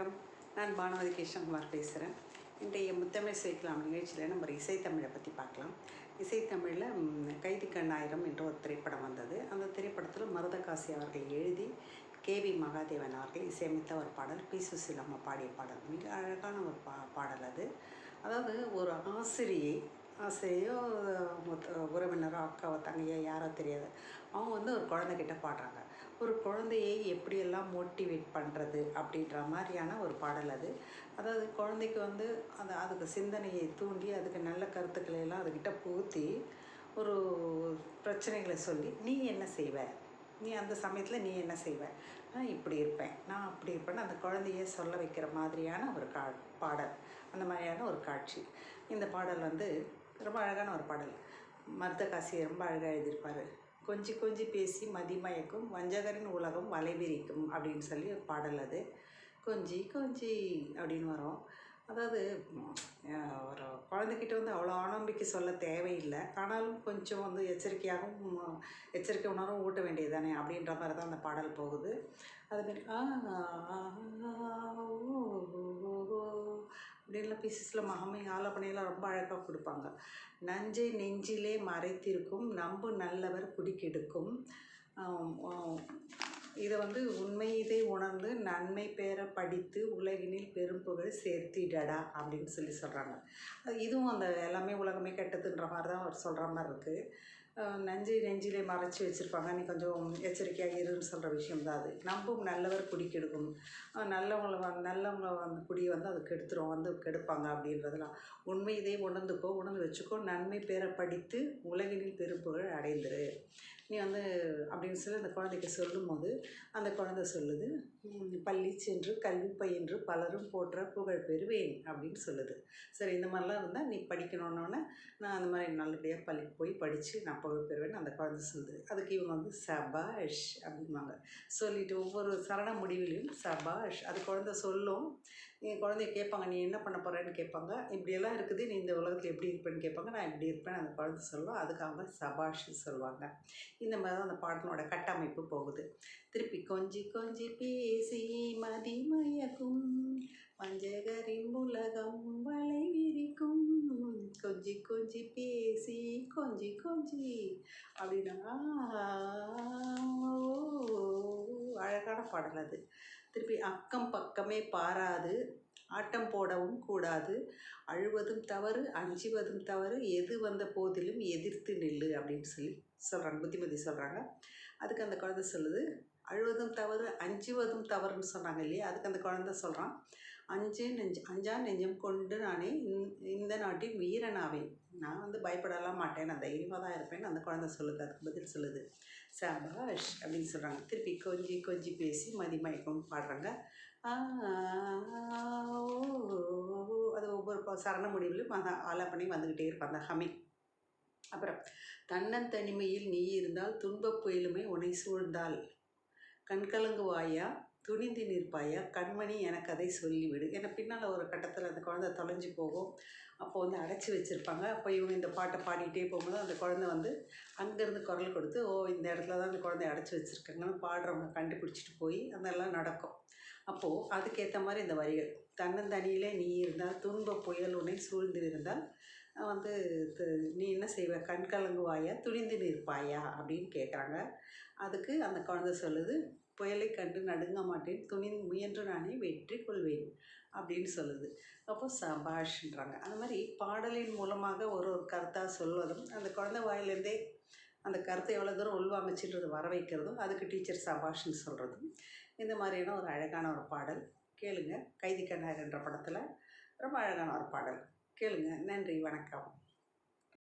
வணக்கம். நான் பானுமதி கிருஷ்ணகுமார் பேசுகிறேன் இன்றைய முத்தமிழ் சேர்க்கலாம் நிகழ்ச்சியில் நம்ம இசைத்தமிழை பற்றி பார்க்கலாம். இசைத்தமிழில் கைதி கண்ணாயிரம் என்ற ஒரு திரைப்படம் வந்தது. அந்த திரைப்படத்தில் மருதகாசி அவர்கள் எழுதி கே வி மகாதேவன் அவர்கள் இசையமைத்த ஒரு பாடல் பி சுசிலம்மா பாடிய பாடல். மிக அழகான ஒரு பா பாடல் அது. அதாவது ஒரு ஆசிரியை ஆசையோ மொத்த உறவினரோ அக்காவோ தங்கையோ யாரோ தெரியாது. அவங்க வந்து ஒரு குழந்தைகிட்ட பாடுறாங்க. ஒரு குழந்தையை எப்படியெல்லாம் மோட்டிவேட் பண்ணுறது அப்படின்ற மாதிரியான ஒரு பாடல் அது. அதாவது குழந்தைக்கு வந்து அந்த அதுக்கு சிந்தனையை தூண்டி அதுக்கு நல்ல கருத்துக்களை எல்லாம் அதுக்கிட்ட புகுத்தி ஒரு பிரச்சனைகளை சொல்லி நீ என்ன செய்வ? நீ அந்த சமயத்தில் நீ என்ன செய்வ? நான் இப்படி இருப்பேன். நான் அப்படி இருப்பேன்னு அந்த குழந்தைய சொல்ல வைக்கிற மாதிரியான ஒரு கா பாடல். அந்த மாதிரியான ஒரு காட்சி. இந்த பாடல் வந்து ரொம்ப அழகான ஒரு பாடல். மருதகாசி ரொம்ப அழகாக எழுதியிருப்பார். கொஞ்சி கொஞ்சி பேசி மதிமயக்கும் வஞ்சகரின் உலகம் வலைவிரிக்கும் அப்படின்னு சொல்லி ஒரு பாடல் அது. கொஞ்சி கொஞ்சி அப்படின்னு வரும். அதாவது ஒரு குழந்தைக்கிட்ட வந்து அவ்வளோ ஆனம்பிக்கை சொல்ல தேவையில்லை. ஆனாலும் கொஞ்சம் வந்து எச்சரிக்கையாகவும் எச்சரிக்கை உணர்வும் ஊட்ட வேண்டியது தானே அப்படின்ற மாதிரி தான் அந்த பாடல் போகுது. அதுமாரி ஆ ஓ, ஓ, அப்படின்லாம் பீசஸில் மகமை ஆலப்பனையெல்லாம் ரொம்ப அழகாக கொடுப்பாங்க. நஞ்சை நெஞ்சிலே மறைத்திருக்கும் நம்பு நல்லவர் குடிக்கெடுக்கும். இதை வந்து உண்மை இதை உணர்ந்து நன்மை பெற படித்து உலகினில் பெரும் புகழ் சேர்த்திடடா அப்படின்னு சொல்லி சொல்கிறாங்க இதுவும் அந்த எல்லாமே உலகமே கெட்டதுன்ற மாதிரி தான் அவர் சொல்கிற மாதிரி இருக்குது நஞ்சை நெஞ்சிலே மறைச்சி வச்சுருப்பாங்க. நீ கொஞ்சம் எச்சரிக்கையாக இருன்னு சொல்கிற விஷயம் தான் அது. நம்பும் நல்லவர் குடி கெடுக்கும். நல்லவங்களை நல்லவங்கள வந்து நல்லவங்கள வந்து குடி வந்து அது கெடுத்துரும் வந்து கெடுப்பாங்க அப்படின்றதெல்லாம் உண்மை இதை உணர்ந்துக்கோ உணர்ந்து வச்சுக்கோ. நன்மை பெற படித்து உலகினில் பெருப்புகழ் அடைந்துரு. நீ வந்து அப்படின்னு சொல்லி அந்த குழந்தைக்கு சொல்லும்போது அந்த குழந்தை சொல்லுது பள்ளி சென்று கல்வி பயின்று பலரும் போற்ற புகழ் பெறுவேன் அப்படின்னு சொல்லுது. சரி இந்த மாதிரிலாம் இருந்தால் நீ படிக்கணுன்னொன்னே நான் அந்த மாதிரி நல்லபடியாக பள்ளிக்கு போய் படித்து நான் புகழ் பெறுவேன் அந்த குழந்தை சொல்லுது. அதுக்கு இவங்க வந்து சபாஷ் அப்படிம்பாங்க. சொல்லிட்டு ஒவ்வொரு சரண முடிவிலையும் சபாஷ். அது குழந்தை சொல்லும். என் குழந்தைய கேட்பாங்க நீ என்ன பண்ண போகிறேன்னு கேட்பாங்க. இப்படியெல்லாம் இருக்குது. நீ இந்த உலகத்தில் எப்படி இருப்பேன்னு? கேட்பாங்க. நான் இப்படி இருப்பேன் அந்த குழந்தை சொல்லுவோம் அதுக்காக சபாஷ் சொல்லுவாங்க. இந்த மாதிரி தான் அந்த பாடலோட கட்டமைப்பு போகுது. திருப்பி கொஞ்சி கொஞ்சி பேசி மதிமயக்கும் வஞ்சகரின் உலகம் வலை விரிக்கும். கொஞ்சி கொஞ்சி பேசி கொஞ்சி கொஞ்சி அப்படின்னா அழகான பாடல் அது. திருப்பி அக்கம் பக்கமே பாராது ஆட்டம் போடவும் கூடாது அழுவதும் தவறு அஞ்சுவதும் தவறு எது வந்த போதிலும் எதிர்த்து நில்லு அப்படின்னு சொல்லி சொல்கிறாங்க புத்திமதி சொல்கிறாங்க அதுக்கு அந்த குழந்தை சொல்லுது அழுவதும் தவறு அஞ்சுவதும் தவறுன்னு சொன்னாங்க இல்லையா? அதுக்கு அந்த குழந்தை சொல்கிறான் அஞ்சு நெஞ்சு அஞ்சா நெஞ்சம் கொண்டு நானே இந்த- இந்த நாட்டின் வீரனாவேன். நான் வந்து பயப்படலாம் மாட்டேன். நான் தைரியமாக தான் இருப்பேன். அந்த குழந்தை சொல்லுது அதுக்கு பதில் சொல்லுது. சபாஷ் அப்படின்னு சொல்கிறாங்க திருப்பி கொஞ்சி கொஞ்சி பேசி மதிமயக்கம் பாடுறாங்க. ஓ, ஓ, அது ஒவ்வொரு சரண முடிவிலும் அந்த ஆலாப்பனை வந்துக்கிட்டே இருப்பாங்க. ஹமி. ஹமிங் அப்புறம் தன்னந்தனிமையில் நீ இருந்தால் துன்பப் புயலுமே உன்னை சூழ்ந்தால். கண்கலங்குவாயா துணிந்து நிற்பாயா கண்மணி எனக்கு அதை சொல்லிவிடு. ஏன்னா பின்னால் ஒரு கட்டத்தில் அந்த குழந்தை தொலைஞ்சு போகும். அப்போ வந்து அடைச்சி வச்சுருப்பாங்க. அப்போ இவங்க இந்த பாட்டை பாடிட்டே போகும்போது அந்த குழந்தை வந்து அங்கேருந்து குரல் கொடுத்து ஓ இந்த இடத்துல தான் அந்த குழந்தைய அடைச்சி வச்சுருக்காங்கன்னு பாடுறவங்க கண்டுபிடிச்சிட்டு போய் அதெல்லாம் நடக்கும். அப்போது அதுக்கேற்ற மாதிரி இந்த வரிகள். தன்னந்தனியிலே நீ இருந்தால் துன்ப புயல் உன்னை சூழ்ந்து இருந்தால் வந்து நீ என்ன செய்வ? கண் கலங்குவாயா? துணிந்து நிற்பாயா? அப்படின்னு கேட்குறாங்க அதுக்கு அந்த குழந்தை சொல்லுது புயலை கண்டு நடுங்க மாட்டேன். துணி முயன்று நானே வெற்றி கொள்வேன். அப்படின்னு சொல்லுது. அப்போ சபாஷ்ன்றாங்க. அந்த மாதிரி பாடலின் மூலமாக ஒரு ஒரு கருத்தாக சொல்வதும் அந்த குழந்தை வாயிலேருந்தே அந்த கருத்தை எவ்வளோ தூரம் உள்வாமிச்சுன்றது வர வைக்கிறதும் அதுக்கு டீச்சர் சபாஷ்னு சொல்கிறதும் இந்த மாதிரியான ஒரு அழகான ஒரு பாடல். கேளுங்க. கைதி கண்ணார் என்ற படத்தில் ரொம்ப அழகான ஒரு பாடல். கேளுங்க. நன்றி. வணக்கம்.